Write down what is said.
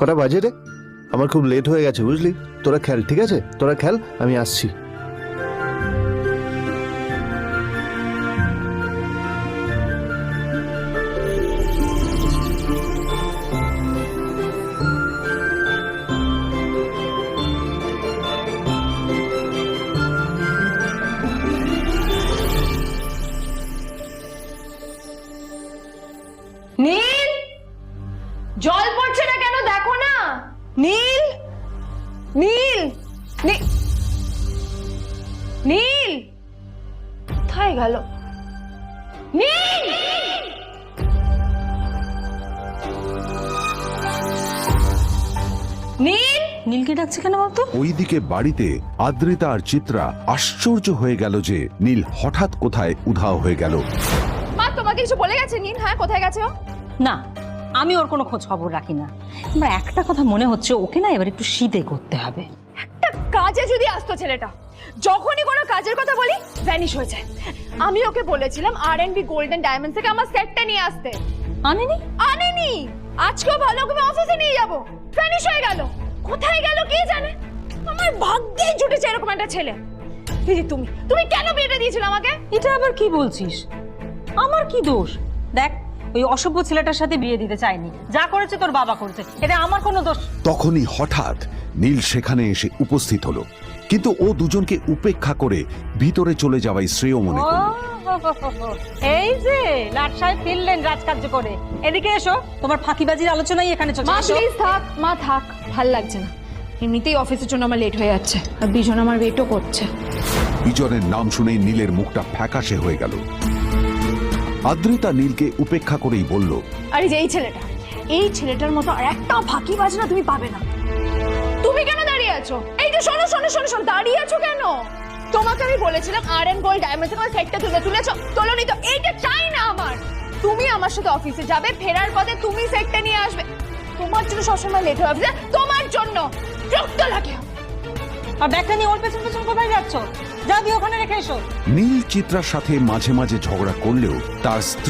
কটা বাজে রে? আমার খুব লেট হয়ে গেছে, বুঝলি? তোরা খেল, ঠিক আছে? তোরা খেল, আমি আসছি। নীল নীল নীল। কোথায় গেল? নীল! নীল! নীলকে ডাকছে কেন বলতো? ওইদিকে বাড়িতে আদ্রিতা আর চিত্রা আশ্চর্য হয়ে গেল যে নীল হঠাৎ কোথায় উধাও হয়ে গেল। মা তোমাকে কিছু বলে গেছে? নীল হ্যাঁ কোথায় গেছে ও? না আমি ওর কোনো খোঁজ খবর রাখি না। আমার একটা কথা মনে হচ্ছে ওকে না এবার একটু শীতে করতে হবে। একটা কাজে যদি আসতো ছেলেটা যখনই কোনো কাজের কথা বলি ভ্যানিশ হয়ে যায়। আমি ওকে বলেছিলাম R and B golden diamond থেকে আমার সেটটা নিয়ে আসতে। আনেনি? আনেনি। আজকেও ভালো করে অফিসে নিয়ে যাব। ভ্যানিশ হয়ে গেল। কোথায় গেল কে জানে? আমার ভাগ্যেই জুটেছে এরকম একটা ছেলে। দিদি তুমি তুমি কেন বিয়েটা দিয়েছিলে আমাকে? এটা আবার কি বলছিস? আমার কি দোষ? দেখ ওই অসভ্য ছেলেটার সাথে বিয়ে দিতে চাইনি যা করেছে তোর বাবা করেছে। এটা আমার কোনো দোষ তখনই হঠাৎ নীল সেখানে এসে উপস্থিত হলো। কিন্তু ও দুজনকে উপেক্ষা করে ভিতরে চলে যাওয়াই শ্রেয় মনে এই যে লাট সাহেব ফিরলেন রাজকার্য করে। এদিকে এসো তোমার ফাঁকিবাজির আলোচনাই এখানে চলছে। মা এসো। প্লিজ থাক মা থাক ভালো লাগছে না। এমনিতেই অফিসের জন্য আমার লেট হয়ে যাচ্ছে। আর বিজন আমার ওয়েটও করছে। বিজনের নাম শুনেই নীলের মুখটা ফ্যাকাশে হয়ে গেল। আদ্রিতা নীলকে উপেক্ষা করেই বলল, আরে যে এই ছেলেটা, এই ছেলেটার মতো আর একটা ফাঁকি বাজনা তুমি পাবে না। তুমি কেন দাঁড়িয়ে আছো? এই যে শোনো শোনো শোনো শোনো, দাঁড়িয়ে আছো কেন? তোমাকে আমি বলেছিলাম আর এন গোল্ড ডায়মন্ড থেকে সেটটা তুলে, তুলেছো, তোলোনি তো এইটা চাই না আমার। তুমি আমার সাথে অফিসে যাবে, ফেরার পথে তুমি সেটটা নিয়ে আসবে। তোমার জন্য সবসময় লেট অফিসে তোমার জন্য রক্ত লাগে আর ব্যাগটা নিয়ে ওর পেছন পেছন কোথায় যাচ্ছ? যা দিয়ে ওখানে রেখে এসো। নীল চিত্রার সাথে মাঝে মাঝে ঝগড়া করলেও তার স্ত্রী